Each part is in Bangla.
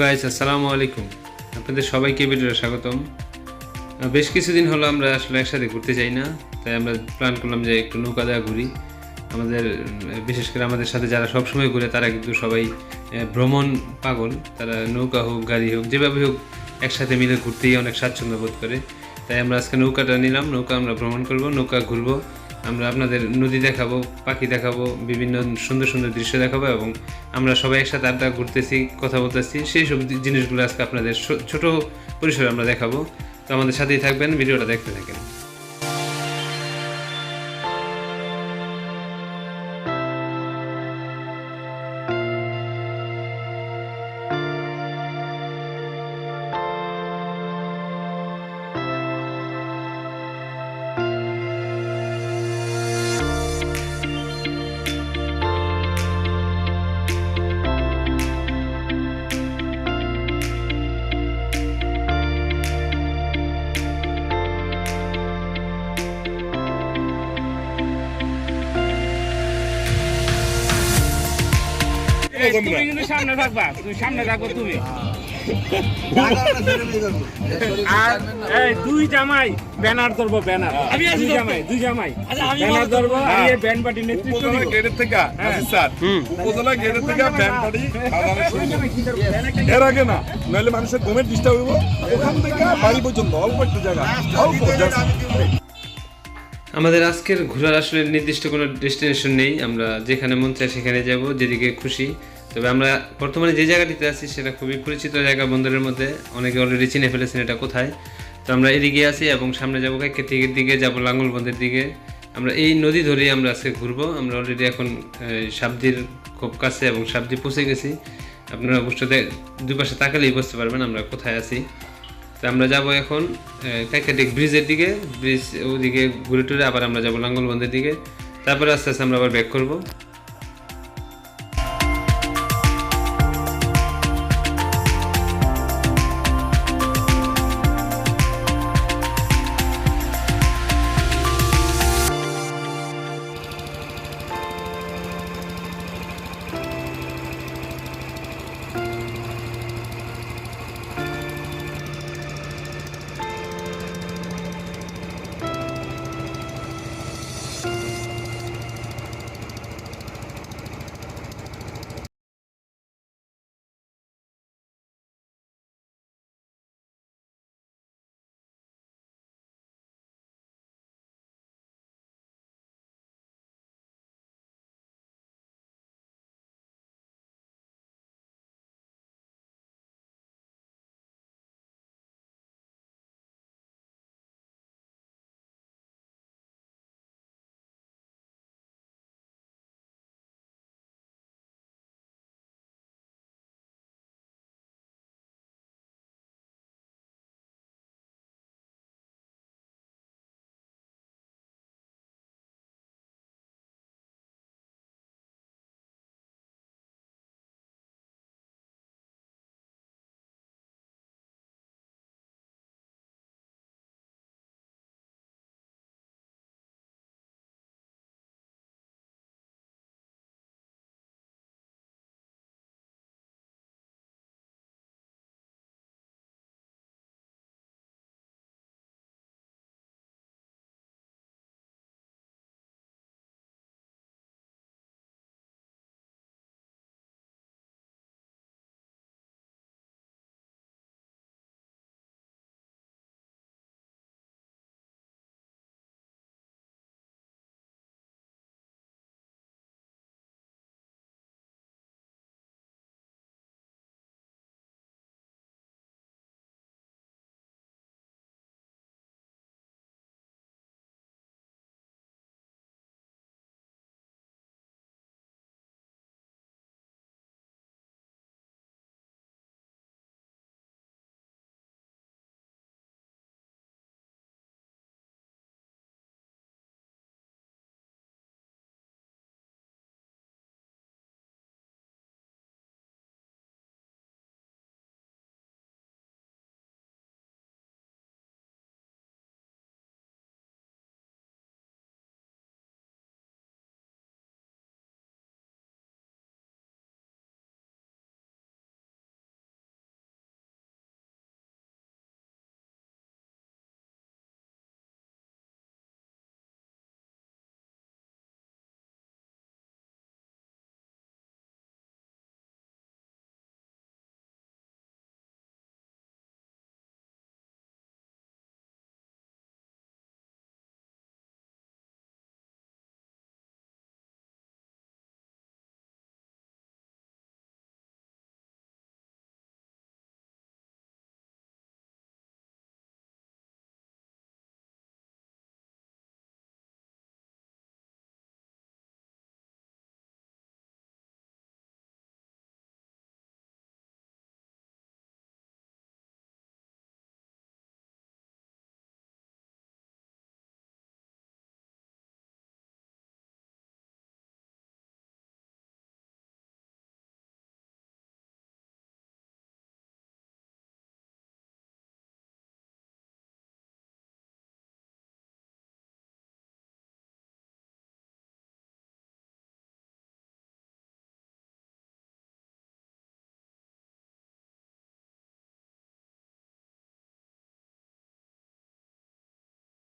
গাইস আসসালামু আলাইকুম। আপনাদের সবাইকে ভিডিওতে স্বাগতম। বেশ কিছুদিন হলো আমরা আসলে একসাথে ঘুরতে যাই না, তাই আমরা প্ল্যান করলাম যে একটু নৌকা দেওয়া ঘুরি। আমাদের বিশেষ করে আমাদের সাথে যারা সবসময় ঘুরে, তারা কিন্তু সবাই ভ্রমণ পাগল। তারা নৌকা হোক, গাড়ি হোক, যেভাবে হোক, একসাথে মিলে ঘুরতেই অনেক স্বাচ্ছন্দ্য বোধ করে। তাই আমরা আজকে নৌকাটা নিলাম, নৌকা আমরা ভ্রমণ করব, নৌকা ঘুরবো। আমরা আপনাদের নদী দেখাবো, পাখি দেখাবো, বিভিন্ন সুন্দর সুন্দর দৃশ্য দেখাবো এবং আমরা সবাই একসাথে আড্ডা ঘুরতেছি, কথা বলতেছি। সেই সব জিনিসগুলো আজকে আপনাদের ছোট পরিসরে আমরা দেখাবো। তো আমাদের সাথেই থাকবেন, ভিডিওটা দেখতে থাকেন। তুমি কিন্তু সামনে থাকবা। তুমি সামনে থাকব তুমি। আর এই দুই জামাই ব্যানার ধরবো ব্যানার আমি দুই জামাই দুই জামাই। আচ্ছা, ব্যানার বলব। ধরবো হ্যাঁ। এই ব্যান্ড পার্টির নেতৃত্ব দিব। গেটের থেকে আসিস স্যার। উপজেলা গেটের থেকে ব্যান গাড়ি খাওয়ানোর এর আগে না নাহলে মানুষের ঘুমের ডিস্টার্ব হইব। ওখান থেকে বাড়ি পর্যন্ত অল্প একটু জায়গা। অল্প আমাদের আজকের ঘোরার আসলে নির্দিষ্ট কোনো ডেস্টিনেশন নেই। আমরা যেখানে মন চায় সেখানে যাব যেদিকে খুশি। তবে আমরা বর্তমানে যে জায়গাটিতে আছি সেটা খুবই পরিচিত জায়গা বন্দরের মধ্যে। অনেকে অলরেডি চিনে ফেলেছেন এটা কোথায়। তো আমরা এদিকে আছি এবং সামনে যাব কাকের দিকে যাব লাঙ্গলবন্দের দিকে। আমরা এই নদী ধরেই আমরা আজকে ঘুরবো। আমরা অলরেডি এখন আহ, সাবদির খুব কাছে এবং সাবদি পৌঁছে গেছি। আপনারা অবশ্য দে- দুই পাশে তাকালেই বুঝতে পারবেন আমরা কোথায় আছি। তো আমরা যাব এখন কাইকাটিক ব্রিজের দিকে, ব্রিজ ওদিকে ঘুরে টুরে আবার আমরা যাব লাঙ্গলবন্ধের দিকে। তারপরে আস্তে আস্তে আমরা আবার ব্যাক করব।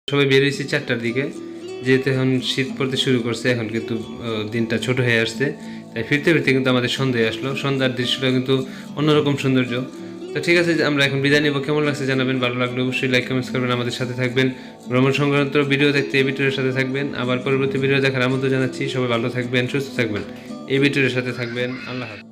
সবাই বেরিয়েছি চারটার দিকে। যেহেতু এখন শীত পড়তে শুরু করছে, এখন কিন্তু দিনটা ছোট হয়ে আসছে। তাই ফিরতে ফিরতে কিন্তু আমাদের সন্ধ্যে আসলো। সন্ধ্যার দৃশ্যটা কিন্তু অন্যরকম সৌন্দর্য। তো ঠিক আছে, আমরা এখন বিদায় নিব। কেমন লাগছে জানাবেন? ভালো লাগলে অবশ্যই লাইক কমেন্টস করবেন, আমাদের সাথে থাকবেন। ভ্রমণ সংক্রান্ত ভিডিও দেখতে এই ভিডিওর সাথে থাকবেন। আবার পরবর্তী ভিডিও দেখার আমন্ত্রণ জানাচ্ছি। সবাই ভালো থাকবেন, সুস্থ থাকবেন। এই ভিডিওর সাথে থাকবেন। আল্লাহ হাফেজ।